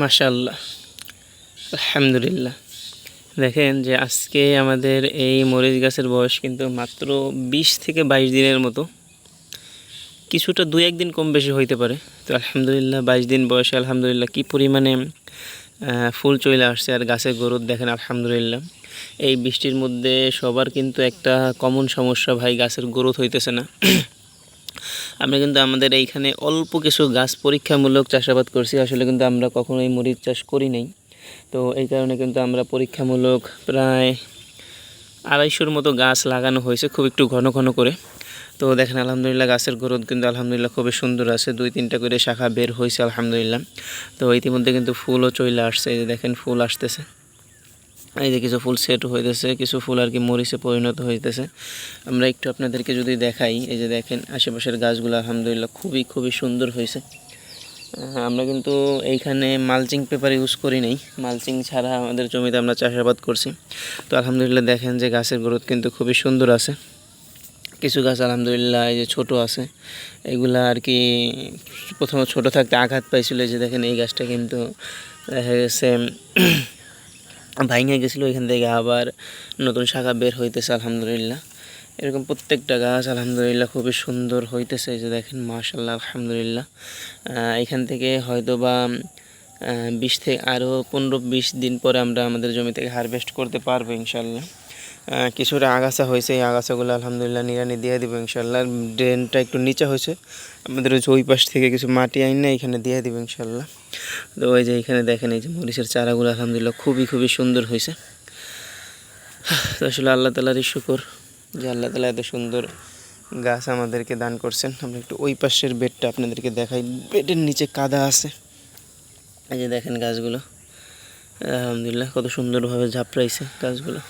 মাশাল্লাহ আলহামদুলিল্লাহ। দেখেন যে আজকে আমাদের এই মরিচ গাছের বয়স কিন্তু মাত্র বিশ থেকে বাইশ দিনের মতো। কিছুটা দু একদিন কম বেশি হইতে পারে। তো আলহামদুলিল্লাহ বাইশ দিন বয়সে আলহামদুলিল্লাহ কী পরিমাণে ফুল চলে আসছে আর গাছের গ্রোথ দেখেন আলহামদুলিল্লাহ। এই বৃষ্টির মধ্যে সবার কিন্তু একটা কমন সমস্যা ভাই, গাছের গ্রোথ হইতেছে না। আমরা কিন্তু আমাদের এইখানে অল্প কিছু গাছ পরীক্ষামূলক চাষাবাদ করছি। আসলে কিন্তু আমরা কখনোই মরিচ চাষ করি নাই। তো এই কারণে কিন্তু আমরা পরীক্ষামূলক প্রায় আড়াইশোর মতো গাছ লাগানো হয়েছে খুব একটু ঘন ঘন করে। তো দেখেন, আলহামদুলিল্লাহ গাছের গ্রোথ কিন্তু আলহামদুলিল্লাহ খুবই সুন্দর আছে। দুই তিনটা করে শাখা বের হয়েছে, আলহামদুলিল্লাহ। তো ইতিমধ্যে কিন্তু ফুলও চলে আসছে, এই যে দেখেন ফুল আসতেছে। এই যে কিছু ফুল সেট হইতেছে, কিছু ফুল আর কি মরিচে পরিণত হইতেছে। আমরা একটু আপনাদেরকে যদি দেখাই, এই যে দেখেন, আশেপাশের গাছগুলো আলহামদুলিল্লাহ খুবই খুবই সুন্দর হয়েছে। আমরা কিন্তু এইখানে মালচিং পেপার ইউজ করি নাই। মালচিং ছাড়া আমাদের জমিতে আমরা চাষাবাদ করছি। তো আলহামদুলিল্লাহ দেখেন যে গাছের গ্রোথ কিন্তু খুবই সুন্দর আছে। কিছু গাছ আলহামদুলিল্লাহ এই যে ছোটো আছে। এগুলা আর কি প্রথমে ছোট থাকতে আঘাত পাইছিল। যে দেখেন, এই গাছটা কিন্তু দেখা গেছে ভাঙে গেছিল, এখান থেকে আবার নতুন শাখা বের হইতেছে, আলহামদুলিল্লাহ। এরকম প্রত্যেকটা গাছ, আলহামদুলিল্লাহ, খুবই সুন্দর হইতেছে যে দেখেন মাশাল্লাহ আলহামদুলিল্লাহ। এখান থেকে হয়তো বা বিশ থেকে আরও পনেরো, বিশ দিন পরে আমরা আমাদের জমি থেকে হারভেস্ট করতে পারব ইনশাল্লাহ কিছুটা আগাছা হয়েছে। এই আগাছাগুলো আলহামদুলিল্লাহ নিরানি দিয়ে দিব ইনশাল্লাহ। ড্রেনটা একটু নিচে হয়েছে। আমাদের ওই যে ওই পাশ থেকে কিছু মাটি আইন না এখানে দিয়ে দিব ইনশাল্লাহ। তো ওই যে এখানে দেখেন, এই যে মরিচের চারাগুলো আলহামদুলিল্লাহ খুবই খুবই সুন্দর হয়েছে। আসলে আল্লাহ তালারই শুকর যে আল্লাহ তালা এত সুন্দর গাছ আমাদেরকে দান করছেন। আমরা একটু ওই পাশের বেডটা আপনাদেরকে দেখাই। বেডের নিচে কাদা আছে। এই যে দেখেন গাছগুলো। আলহামদুলিল্লাহ, কত সুন্দরভাবে ঝাপড়াইছে গাছগুলো।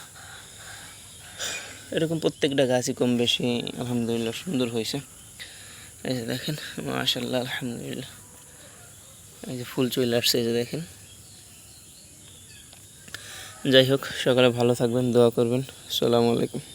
এরকম প্রত্যেকটা গাছই কম বেশি, আলহামদুলিল্লাহ, সুন্দর হয়েছে। এই যে দেখেন মাশাল্লাহ আলহামদুলিল্লাহ। এই যে ফুল চলে আসছে, এই যে দেখেন। যাই হোক, সকালে ভালো থাকবেন, দোয়া করবেন। সালামু আলাইকুম।